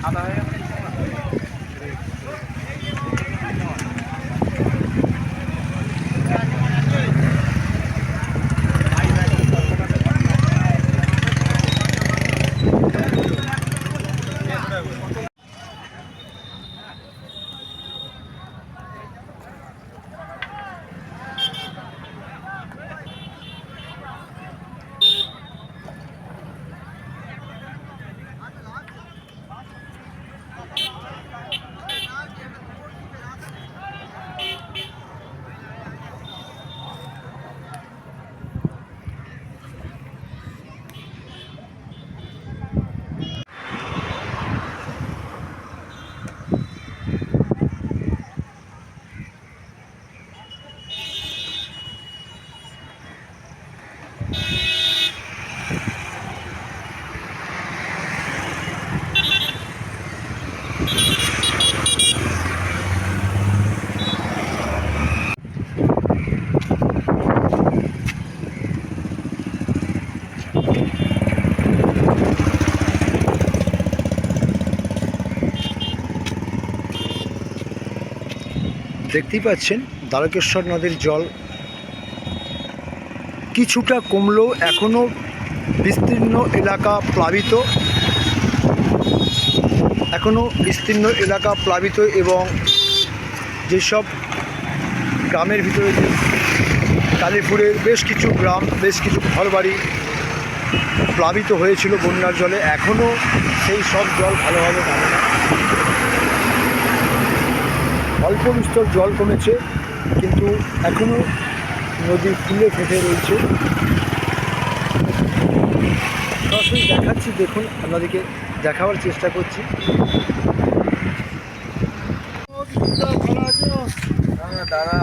সাদা হয়ে দেখতেই পাচ্ছেন, দ্বারকেশ্বর নদীর জল কিছুটা কমলেও এখনও বিস্তীর্ণ এলাকা প্লাবিত। এখনও বিস্তীর্ণ এলাকা প্লাবিত এবং যেসব গ্রামের ভিতরে কালীপুরের বেশ কিছু গ্রাম, বেশ কিছু ঘরবাড়ি প্লাবিত হয়েছিল বন্যার জলে এখনও সেই সব জল ভালোভাবে না। অল্প বিস্তর জল কমেছে, কিন্তু এখনও নদী ফুলে ফেটে রয়েছে। সরাসরি দেখাচ্ছি, দেখুন, আপনাদেরকে দেখাবার চেষ্টা করছি। দাঁড়া।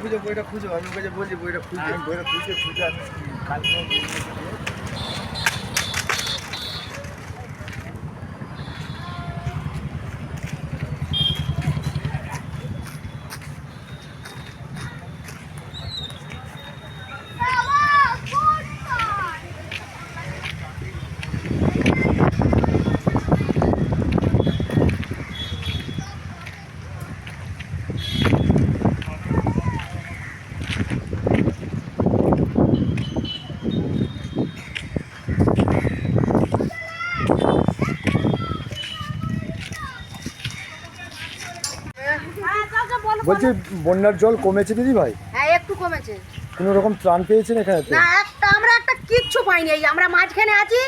খুঁজো বইটা খুঁজো। আমি বলছি বইটা খুঁজে বইটা খুঁজে। খুঁজে আমি কালকে বলছি বন্যার জল কমেছে দিদি ভাই? হ্যাঁ একটু কমেছে। কোনো রকম ত্রাণ পেয়েছেন এখানে? না একটা আমরা একটা কিচ্ছু পাইনি এই আমরা মাঝখানে আছি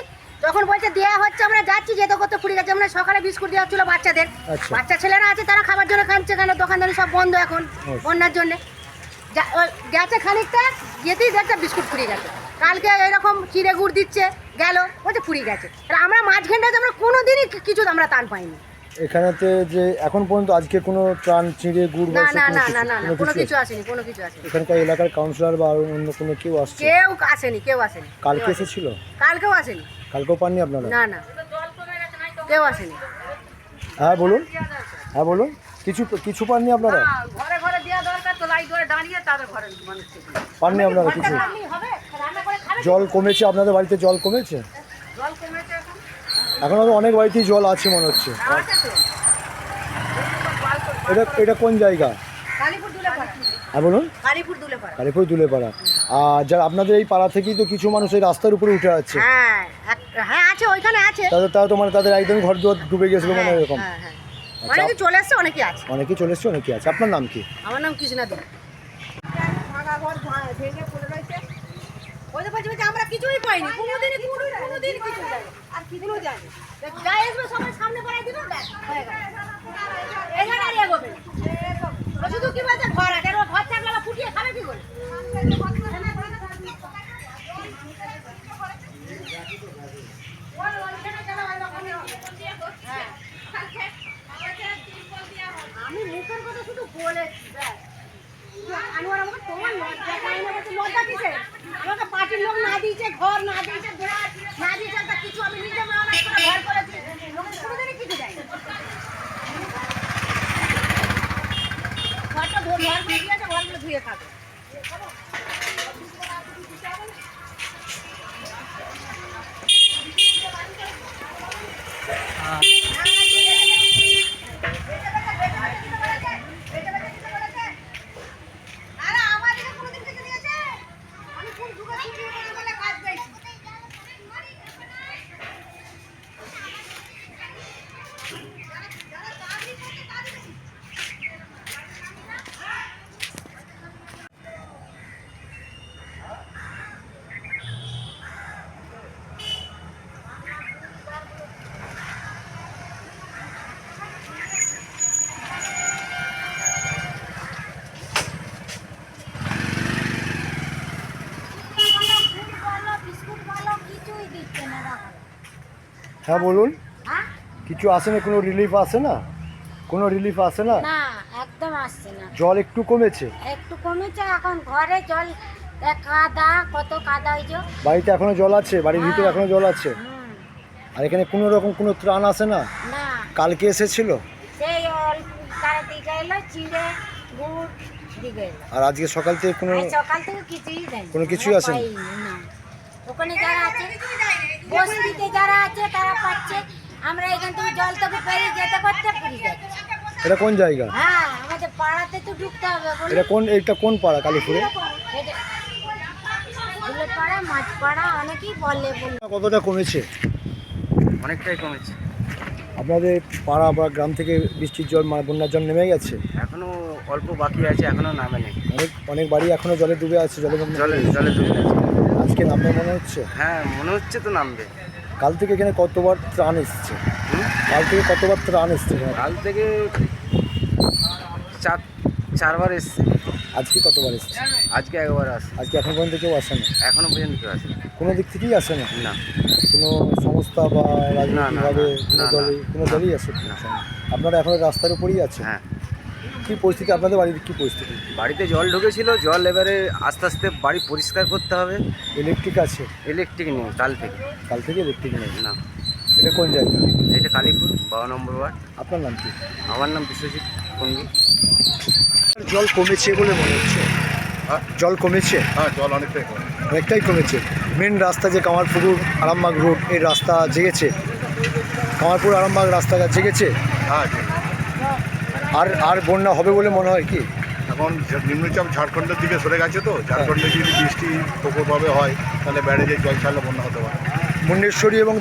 যখন বলছে দেয়া হচ্ছে আমরা যাচ্ছি যেতে করতে ফুড়ে গেছে আমরা সকালে বিস্কুট দেওয়া হচ্ছিল বাচ্চাদের। আচ্ছা। বাচ্চা ছেলেরা আছে তারা খাবার জন্য খাচ্ছে কেন? দোকানদারি সব বন্ধ এখন আচ্ছা। বন্যার জন্য। গেছে খানিকটা যেতেই দেখছে বিস্কুট ফুরিয়ে গেছে। কালকে এরকম চিড়ে গুড় দিচ্ছে গেল বলছে ফুরিয়ে গেছে। আর আমরা মাঝখানটাতে আমরা কোনো দিনই কিছু আমরা টান পাইনি। এখানেতে যে এখন পর্যন্ত আজকে কোনো ত্রাণ চিঁড়ে গুড় না না না না না কোনো কিছু আসেনি কোনো কিছু আসেনি। এখানকার এলাকার কাউন্সিলর বা অন্য কোনো কেউ আসছে? কেউ আসেনি কেউ আসেনি কালকে। এসেছিল? কালকেও আসেনি। কালকেও পাননি আপনারা? না না। কেউ আসেনি। হ্যাঁ বলুন। হ্যাঁ বলুন। কিছু কিছু পাননি আপনারা? ঘরে ঘরে দেওয়া দরকার তো লাইট ধরে দাঁড়িয়ে তাদের ঘরের মানুষকে পাননি আপনারা কিছু? জল কমেছে আপনাদের বাড়িতে জল কমেছে? এখনও তো অনেক বাড়িতেই জল আছে মনে হচ্ছে। এটা এটা কোন জায়গা? হ্যাঁ বলুন? কালীপুর দুলে পাড়া দুলেপাড়া। আর যারা আপনাদের এই পাড়া থেকেই তো কিছু মানুষ এই রাস্তার উপরে উঠে আছে। হ্যাঁ হ্যাঁ আছে। ওইখানে আছে তাদের তারা তো মানে তাদের একদমই ঘর দুয়ার ডুবে গেছিল মানে হ্যাঁ, এরকম। হ্যাঁ, হ্যাঁ। অনেকে চলে এসছে অনেকে আছে। অনেকেই চলে এসছে অনেকেই আছে। আপনার নাম কি? আমার নাম কৃষ্ণা দে ভাঙা তো বলছি বলছে ওই আমরা কিছুই পাইনি। কোনোদিনই কোনো কোনোদিন কিছু যায়নি আর কিছু যায়নি। যা আসবে সবাই সামনে পড়াই দিবে ব্যাস হয়ে গেল। এখানে আর এগোবে শুধু কি বলছে ঘর আছে ঘর থাকলে ফুটিয়ে খাবে কি করে হ্যাঁ। আমি মুখের কথা শুধু বলেছি ব্যাস। আমি ওর আমাকে তোমার লজ্জা পাই না বলছে, লজ্জা কিসের? আমাকে পার্টির লোক না দিয়েছে ঘর না দিয়েছে ঘোড়া না দিয়েছে তা কিছু, আমি নিজে মেহনত করে ঘর করেছি লোকের কোনোদিনই কিছু দেয়। ঘরটা ঘর ঘর দিয়েছে ঘরগুলো ধুয়ে খাবে আরে আমাদের কোনোদিন কিছু দিয়েছে আমি কোন যুগে ছুটি করে বলে কাজ পেয়েছি বিস্কুট বলো কিছুই দিচ্ছে না দেখো হ্যাঁ বলুন। হ্যাঁ? কিছু আসে না কোনো রিলিফ আসে না? কোনো রিলিফ আসে না? না একদম আসছে না। জল একটু কমেছে? একটু কমেছে এখন ঘরে জল কাদা কত কাদা হয়েছে বাড়িতে এখনও জল আছে? বাড়ির ভিতরে এখনও জল আছে? আর এখানে কোনো রকম কোনো ত্রাণ আসে না? না। কালকে এসেছিল? সেই চিড়ে গুড় আর আজকে সকাল থেকে কোনো সকাল থেকে কিছুই কোনো কিছুই আসেনি? না। ওখানে যারা আছে বস্তিতে যারা আছে তারা পাচ্ছে। আমরা এখান থেকে জল থেকে পেরিয়ে যেতে করতে পুরি এটা কোন জায়গা? হ্যাঁ আমাদের পাড়াতে তো ঢুকতে হবে এটা কোন এইটা কোন পাড়া কালীপুরে? পাড়া মাছ পাড়া অনেকেই বলে বলে কতটা কমেছে? অনেকটাই কমেছে। আপনাদের পাড়া বা গ্রাম থেকে বৃষ্টির জল বন্যার জল নেমে গেছে? এখনও অল্প বাকি আছে এখনও নামে নেই। অনেক অনেক বাড়ি এখনও জলে ডুবে আছে জলে জলে জলে ডুবে আছে। আজকে নামবে মনে হচ্ছে? হ্যাঁ মনে হচ্ছে তো নামবে। কাল থেকে এখানে কতবার ত্রাণ এসছে? কাল থেকে কতবার ত্রাণ এসছে কাল থেকে চার চারবার এসছে। আজকে কতবার এসছে? আজকে একবার আসে আজকে এখন পর্যন্ত কেউ আসে না এখনও পর্যন্ত কেউ আসে কোনো দিক থেকেই আসে না। না কোনো সংস্থা বা রাজনৈতিকভাবে কোনো দলই কোনো দলই আসে না। আপনারা এখন রাস্তার উপরেই আছে হ্যাঁ। কী পরিস্থিতি? আপনাদের বাড়ির কী পরিস্থিতি? বাড়িতে জল ঢুকেছিল জল এবারে আস্তে আস্তে বাড়ি পরিষ্কার করতে হবে। ইলেকট্রিক আছে? ইলেকট্রিক নেই কাল থেকে। কাল থেকে ইলেকট্রিক নেই? না। এটা কোন জায়গা? এটা কালীপুর বারো নম্বর ওয়ার্ড। আপনার নাম কি? আমার নাম বিশ্বজিৎ কুন্ডু জল কমেছে বলে মনে হচ্ছে। জল কমেছে? হ্যাঁ জল অনেকটাই কম অনেকটাই কমেছে। মেন রাস্তা যে কামারপুকুর আরামবাগ রোড এই রাস্তা জেগেছে? কামারপুর আরামবাগ রাস্তাঘাট জেগেছে? হ্যাঁ ঠিক। আর আর বন্যা হবে বলে মনে হয় কি? এখন নিম্নচাপ ঝাড়খণ্ডের দিকে সরে গেছে তো ঝাড়খণ্ডে যদি বৃষ্টি প্রকোপভাবে হয় তাহলে ব্যারেজের জল ছাড়লে বন্যা হতে পারে। মুন্ডেশ্বরী এবং